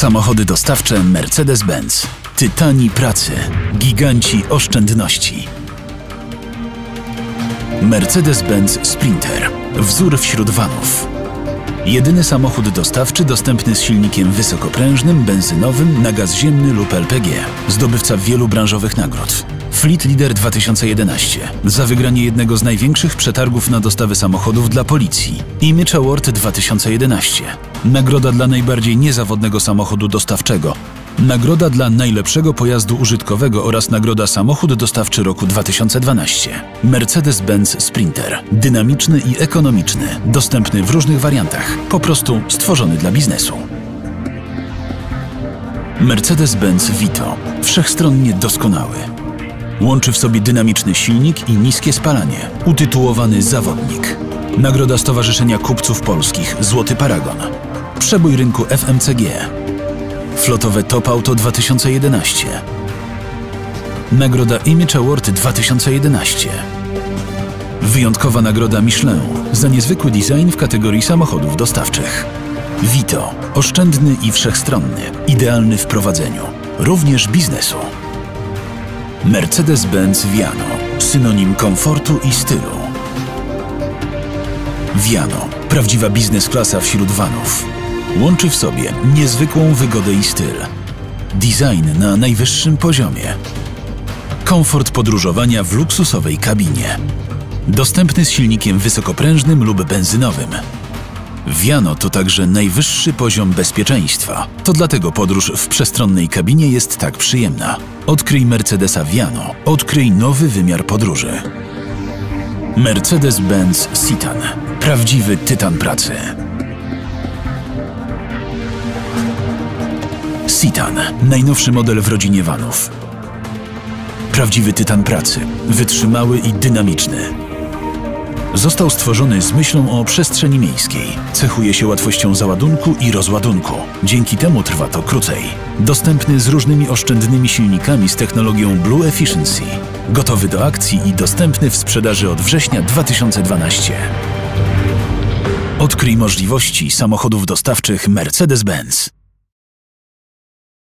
Samochody dostawcze Mercedes-Benz. Tytani pracy, giganci oszczędności. Mercedes-Benz Sprinter. Wzór wśród vanów. Jedyny samochód dostawczy dostępny z silnikiem wysokoprężnym, benzynowym, na gaz ziemny lub LPG. Zdobywca wielu branżowych nagród. Fleet Leader 2011 za wygranie jednego z największych przetargów na dostawy samochodów dla policji. Image Award 2011 Nagroda dla najbardziej niezawodnego samochodu dostawczego. Nagroda dla najlepszego pojazdu użytkowego oraz nagroda samochód dostawczy roku 2012. Mercedes-Benz Sprinter. Dynamiczny i ekonomiczny, dostępny w różnych wariantach. Po prostu stworzony dla biznesu. Mercedes-Benz Vito. Wszechstronnie doskonały. Łączy w sobie dynamiczny silnik i niskie spalanie. Utytułowany zawodnik. Nagroda Stowarzyszenia Kupców Polskich Złoty Paragon. Przebój rynku FMCG. Flotowe Top Auto 2011. Nagroda Image Award 2011. Wyjątkowa nagroda Michelin za niezwykły design w kategorii samochodów dostawczych. Vito. Oszczędny i wszechstronny. Idealny w prowadzeniu. Również biznesu. Mercedes-Benz Viano. Synonim komfortu i stylu. Viano. Prawdziwa biznes klasa wśród vanów. Łączy w sobie niezwykłą wygodę i styl. Design na najwyższym poziomie. Komfort podróżowania w luksusowej kabinie. Dostępny z silnikiem wysokoprężnym lub benzynowym. Viano to także najwyższy poziom bezpieczeństwa. To dlatego podróż w przestronnej kabinie jest tak przyjemna. Odkryj Mercedesa Viano. Odkryj nowy wymiar podróży. Mercedes-Benz Citan. Prawdziwy tytan pracy. Citan. Najnowszy model w rodzinie vanów. Prawdziwy tytan pracy. Wytrzymały i dynamiczny. Został stworzony z myślą o przestrzeni miejskiej. Cechuje się łatwością załadunku i rozładunku. Dzięki temu trwa to krócej. Dostępny z różnymi oszczędnymi silnikami z technologią Blue Efficiency. Gotowy do akcji i dostępny w sprzedaży od września 2012. Odkryj możliwości samochodów dostawczych Mercedes-Benz.